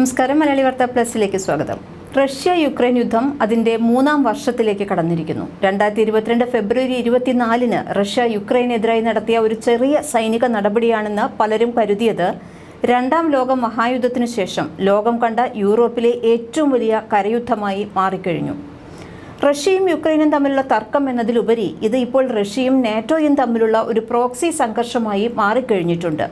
നമസ്കാരം. മലയാളി വാർത്ത പ്ലസിലേക്ക് സ്വാഗതം. റഷ്യ യുക്രൈൻ യുദ്ധം അതിന്റെ മൂന്നാം വർഷത്തിലേക്ക് കടന്നിരിക്കുന്നു. രണ്ടായിരത്തി ഇരുപത്തിരണ്ട് ഫെബ്രുവരി ഇരുപത്തിനാലിന് റഷ്യ യുക്രൈനെതിരായി നടത്തിയ ഒരു ചെറിയ സൈനിക നടപടിയാണെന്ന് പലരും കരുതിയത് രണ്ടാം ലോക മഹായുദ്ധത്തിനു ശേഷം ലോകം കണ്ട യൂറോപ്പിലെ ഏറ്റവും വലിയ കരയുദ്ധമായി മാറിക്കഴിഞ്ഞു. റഷ്യയും യുക്രൈനും തമ്മിലുള്ള തർക്കം എന്നതിലുപരി ഇത് ഇപ്പോൾ റഷ്യയും നാറ്റോയും തമ്മിലുള്ള ഒരു പ്രോക്സി സംഘർഷമായി മാറിക്കഴിഞ്ഞിട്ടുണ്ട്.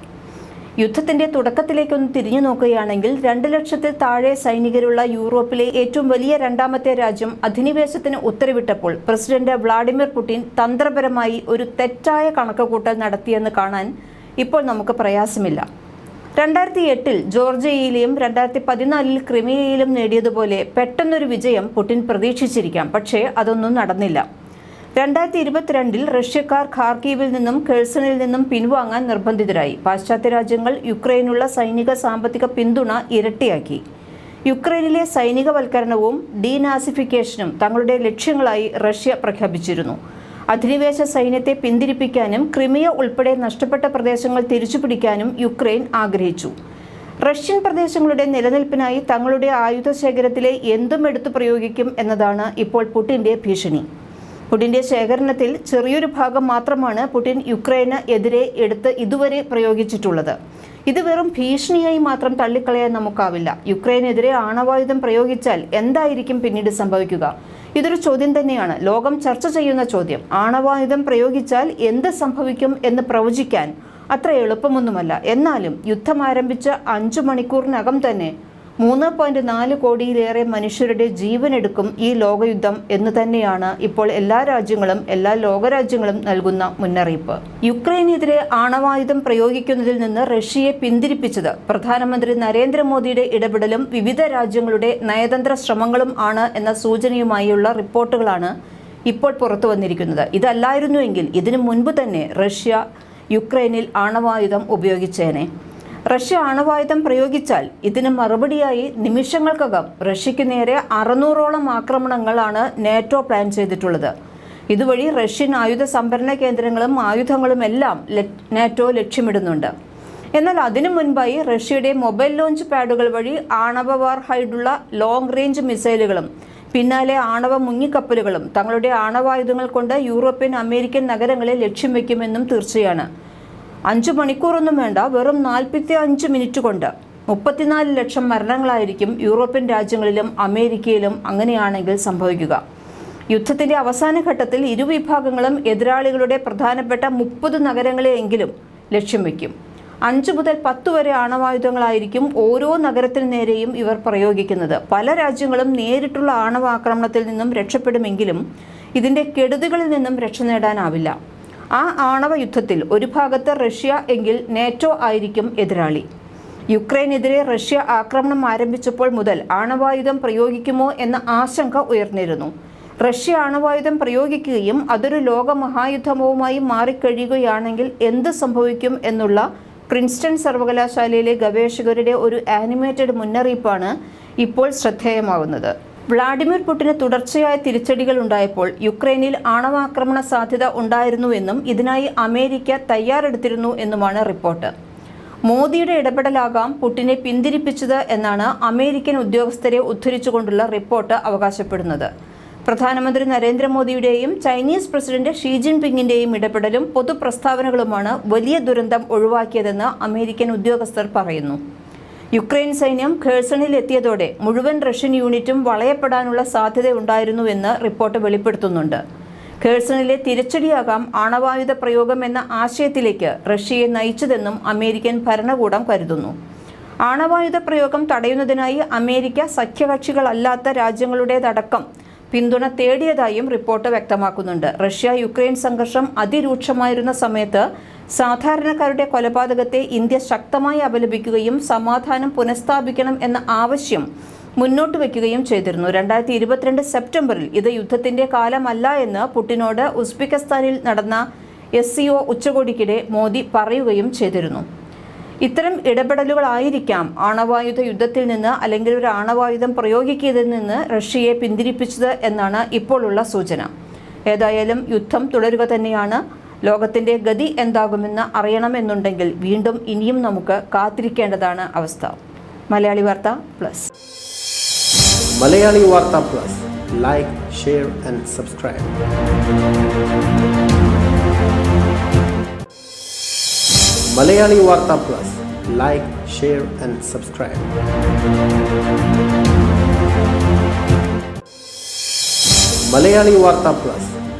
യുദ്ധത്തിന്റെ തുടക്കത്തിലേക്കൊന്ന് തിരിഞ്ഞു നോക്കുകയാണെങ്കിൽ രണ്ട് ലക്ഷത്തിൽ താഴെ സൈനികരുള്ള യൂറോപ്പിലെ ഏറ്റവും വലിയ രണ്ടാമത്തെ രാജ്യം അധിനിവേശത്തിന് ഉത്തരവിട്ടപ്പോൾ പ്രസിഡന്റ് വ്ളാഡിമിർ പുടിൻ തന്ത്രപരമായി ഒരു തെറ്റായ കണക്കുകൂട്ടൽ നടത്തിയെന്ന് കാണാൻ ഇപ്പോൾ നമുക്ക് പ്രയാസമില്ല. രണ്ടായിരത്തി എട്ടിൽ ജോർജിയയിലെയും രണ്ടായിരത്തി പതിനാലിൽ ക്രിമിയയിലും നേടിയതുപോലെ പെട്ടെന്നൊരു വിജയം പുടിൻ പ്രതീക്ഷിച്ചിരിക്കാം. പക്ഷേ അതൊന്നും നടന്നില്ല. രണ്ടായിരത്തി ഇരുപത്തിരണ്ടിൽ റഷ്യക്കാർ ഖാർക്കീവിൽ നിന്നും കേഴ്സണിൽ നിന്നും പിൻവാങ്ങാൻ നിർബന്ധിതരായി. പാശ്ചാത്യ രാജ്യങ്ങൾ യുക്രൈനുള്ള സൈനിക സാമ്പത്തിക പിന്തുണ ഇരട്ടിയാക്കി. യുക്രൈനിലെ സൈനികവൽക്കരണവും ഡീനാസിഫിക്കേഷനും തങ്ങളുടെ ലക്ഷ്യങ്ങളായി റഷ്യ പ്രഖ്യാപിച്ചിരുന്നു. അധിനിവേശ സൈന്യത്തെ പിന്തിരിപ്പിക്കാനും ക്രിമിയ ഉൾപ്പെടെ നഷ്ടപ്പെട്ട പ്രദേശങ്ങൾ തിരിച്ചുപിടിക്കാനും യുക്രൈൻ ആഗ്രഹിച്ചു. റഷ്യൻ പ്രദേശങ്ങളുടെ നിലനിൽപ്പിനായി തങ്ങളുടെ ആയുധ ശേഖരത്തിലെ എന്തും എടുത്തു പ്രയോഗിക്കും എന്നതാണ് ഇപ്പോൾ പുടിന്റെ ഭീഷണി. പുടിന്റെ ശേഖരണത്തിൽ ചെറിയൊരു ഭാഗം മാത്രമാണ് പുടിൻ യുക്രൈന് എതിരെ എടുത്ത് ഇതുവരെ പ്രയോഗിച്ചിട്ടുള്ളത്. ഇത് വെറും ഭീഷണിയായി മാത്രം തള്ളിക്കളയാൻ നമുക്കാവില്ല. യുക്രൈനെതിരെ ആണവായുധം പ്രയോഗിച്ചാൽ എന്തായിരിക്കും പിന്നീട് സംഭവിക്കുക? ഇതൊരു ചോദ്യം തന്നെയാണ്. ലോകം ചർച്ച ചെയ്യുന്ന ചോദ്യം. ആണവായുധം പ്രയോഗിച്ചാൽ എന്ത് സംഭവിക്കും എന്ന് പ്രവചിക്കാൻ അത്ര എളുപ്പമൊന്നുമല്ല. എന്നാലും യുദ്ധം ആരംഭിച്ച അഞ്ചു മണിക്കൂറിനകം തന്നെ മൂന്ന് പോയിന്റ് നാല് കോടിയിലേറെ മനുഷ്യരുടെ ജീവനെടുക്കും ഈ ലോകയുദ്ധം എന്ന് തന്നെയാണ് ഇപ്പോൾ എല്ലാ രാജ്യങ്ങളും എല്ലാ ലോകരാജ്യങ്ങളും നൽകുന്ന മുന്നറിയിപ്പ്. യുക്രൈനെതിരെ ആണവായുധം പ്രയോഗിക്കുന്നതിൽ നിന്ന് റഷ്യയെ പിന്തിരിപ്പിച്ചത് പ്രധാനമന്ത്രി നരേന്ദ്രമോദിയുടെ ഇടപെടലും വിവിധ രാജ്യങ്ങളുടെ നയതന്ത്ര ശ്രമങ്ങളും ആണ് എന്ന സൂചനയുമായുള്ള റിപ്പോർട്ടുകളാണ് ഇപ്പോൾ പുറത്തു വന്നിരിക്കുന്നത്. ഇതല്ലായിരുന്നുവെങ്കിൽ ഇതിനു മുൻപ് തന്നെ റഷ്യ യുക്രൈനിൽ ആണവായുധം ഉപയോഗിച്ചേനെ. റഷ്യ ആണവായുധം പ്രയോഗിച്ചാൽ ഇതിന് മറുപടിയായി നിമിഷങ്ങൾക്കകം റഷ്യയ്ക്ക് നേരെ അറുന്നൂറോളം ആക്രമണങ്ങളാണ് നാറ്റോ പ്ലാൻ ചെയ്തിട്ടുള്ളത്. ഇതുവഴി റഷ്യൻ ആയുധ സംഭരണ കേന്ദ്രങ്ങളും ആയുധങ്ങളും എല്ലാം നാറ്റോ ലക്ഷ്യമിടുന്നുണ്ട്. എന്നാൽ അതിനു മുൻപായി റഷ്യയുടെ മൊബൈൽ ലോഞ്ച് പാഡുകൾ വഴി ആണവ വാർഹൈഡുള്ള ലോങ് റേഞ്ച് മിസൈലുകളും പിന്നാലെ ആണവ മുങ്ങിക്കപ്പലുകളും തങ്ങളുടെ ആണവായുധങ്ങൾ കൊണ്ട് യൂറോപ്യൻ അമേരിക്കൻ നഗരങ്ങളെ ലക്ഷ്യം വയ്ക്കുമെന്നും തീർച്ചയാണ്. അഞ്ചു മണിക്കൂറൊന്നും വേണ്ട വെറും നാൽപ്പത്തി അഞ്ച് മിനിറ്റ് കൊണ്ട്. മുപ്പത്തിനാല് ലക്ഷം മരണങ്ങളായിരിക്കും യൂറോപ്യൻ രാജ്യങ്ങളിലും അമേരിക്കയിലും അങ്ങനെയാണെങ്കിൽ സംഭവിക്കുക. യുദ്ധത്തിന്റെ അവസാന ഘട്ടത്തിൽ ഇരുവിഭാഗങ്ങളും എതിരാളികളുടെ പ്രധാനപ്പെട്ട മുപ്പത് നഗരങ്ങളെയെങ്കിലും ലക്ഷ്യം വയ്ക്കും അഞ്ച് മുതൽ പത്ത് വരെ ആണവായുധങ്ങളായിരിക്കും ഓരോ നഗരത്തിന് നേരെയും ഇവർ പ്രയോഗിക്കുന്നത്. പല രാജ്യങ്ങളും നേരിട്ടുള്ള ആണവാക്രമണത്തിൽ നിന്നും രക്ഷപ്പെടുമെങ്കിലും ഇതിന്റെ കെടുതികളിൽ നിന്നും രക്ഷ നേടാനാവില്ല. ആ ആണവ യുദ്ധത്തിൽ ഒരു ഭാഗത്ത് റഷ്യ എങ്കിൽ നേറ്റോ ആയിരിക്കും എതിരാളി. യുക്രൈനെതിരെ റഷ്യ ആക്രമണം ആരംഭിച്ചപ്പോൾ മുതൽ ആണവായുധം പ്രയോഗിക്കുമോ എന്ന ആശങ്ക ഉയർന്നിരുന്നു. റഷ്യ ആണവായുധം പ്രയോഗിക്കുകയും അതൊരു ലോകമഹായുദ്ധമവുമായി മാറിക്കഴിയുകയാണെങ്കിൽ എന്ത് സംഭവിക്കും എന്നുള്ള പ്രിൻസ്റ്റൺ സർവകലാശാലയിലെ ഗവേഷകരുടെ ഒരു ആനിമേറ്റഡ് മുന്നറിയിപ്പാണ് ഇപ്പോൾ ശ്രദ്ധേയമാവുന്നത്. വ്ളാഡിമിർ പുടിന് തുടർച്ചയായ തിരിച്ചടികൾ ഉണ്ടായപ്പോൾ യുക്രൈനിൽ ആണവാക്രമണ സാധ്യത ഉണ്ടായിരുന്നുവെന്നും ഇതിനായി അമേരിക്ക തയ്യാറെടുത്തിരുന്നു എന്നുമാണ് റിപ്പോർട്ട്. മോദിയുടെ ഇടപെടലാകാം പുടിനെ പിന്തിരിപ്പിച്ചത് എന്നാണ് അമേരിക്കൻ ഉദ്യോഗസ്ഥരെ ഉദ്ധരിച്ചുകൊണ്ടുള്ള റിപ്പോർട്ട് അവകാശപ്പെടുന്നത്. പ്രധാനമന്ത്രി നരേന്ദ്രമോദിയുടെയും ചൈനീസ് പ്രസിഡന്റ് ഷീ ജിൻപിങ്ങിന്റെയും ഇടപെടലും പൊതുപ്രസ്താവനകളുമാണ് വലിയ ദുരന്തം ഒഴിവാക്കിയതെന്ന് അമേരിക്കൻ ഉദ്യോഗസ്ഥർ പറയുന്നു. യുക്രൈൻ സൈന്യം ഖേഴ്സണിൽ എത്തിയതോടെ മുഴുവൻ റഷ്യൻ യൂണിറ്റും വളയപ്പെടാനുള്ള സാധ്യതയുണ്ടായിരുന്നുവെന്ന് റിപ്പോർട്ട് വെളിപ്പെടുത്തുന്നുണ്ട്. ഖേഴ്സണിലെ തിരിച്ചടിയാകാം ആണവായുധ പ്രയോഗം എന്ന ആശയത്തിലേക്ക് റഷ്യയെ നയിച്ചതെന്നും അമേരിക്കൻ ഭരണകൂടം കരുതുന്നു. ആണവായുധ പ്രയോഗം തടയുന്നതിനായി അമേരിക്ക സഖ്യകക്ഷികളല്ലാത്ത രാജ്യങ്ങളുടേതടക്കം പിന്തുണ തേടിയതായും റിപ്പോർട്ട് വ്യക്തമാക്കുന്നുണ്ട്. റഷ്യ യുക്രൈൻ സംഘർഷം അതിരൂക്ഷമായിരുന്ന സമയത്ത് സാധാരണക്കാരുടെ കൊലപാതകത്തെ ഇന്ത്യ ശക്തമായി അപലപിക്കുകയും സമാധാനം പുനഃസ്ഥാപിക്കണം എന്ന ആവശ്യം മുന്നോട്ട് വയ്ക്കുകയും ചെയ്തിരുന്നു. രണ്ടായിരത്തി ഇരുപത്തിരണ്ട് സെപ്റ്റംബറിൽ ഇത് യുദ്ധത്തിന്റെ കാലമല്ല എന്ന് പുടിനോട് ഉസ്ബെക്കിസ്ഥാനിൽ നടന്ന എസ് സി ഒ ഉച്ചകോടിക്കിടെ മോദി പറയുകയും ചെയ്തിരുന്നു. ഇത്തരം ഇടപെടലുകളായിരിക്കാം ആണവായുധ യുദ്ധത്തിൽ നിന്ന് അല്ലെങ്കിൽ ഒരു ആണവായുധം പ്രയോഗിക്കുന്നതിൽ നിന്ന് റഷ്യയെ പിന്തിരിപ്പിച്ചത് എന്നാണ് ഇപ്പോഴുള്ള സൂചന. ഏതായാലും യുദ്ധം തുടരുക തന്നെയാണ് ലോകത്തിന്റെ ഗതി എന്താകുമെന്ന് അറിയണമെന്നുണ്ടെങ്കിൽ വീണ്ടും ഇനിയും നമുക്ക് കാത്തിരിക്കേണ്ടതാണ് അവസ്ഥ. Malayali Vartha plus. Malayali Vartha plus. Like share and subscribe. Plus. Like share and subscribe. Plus.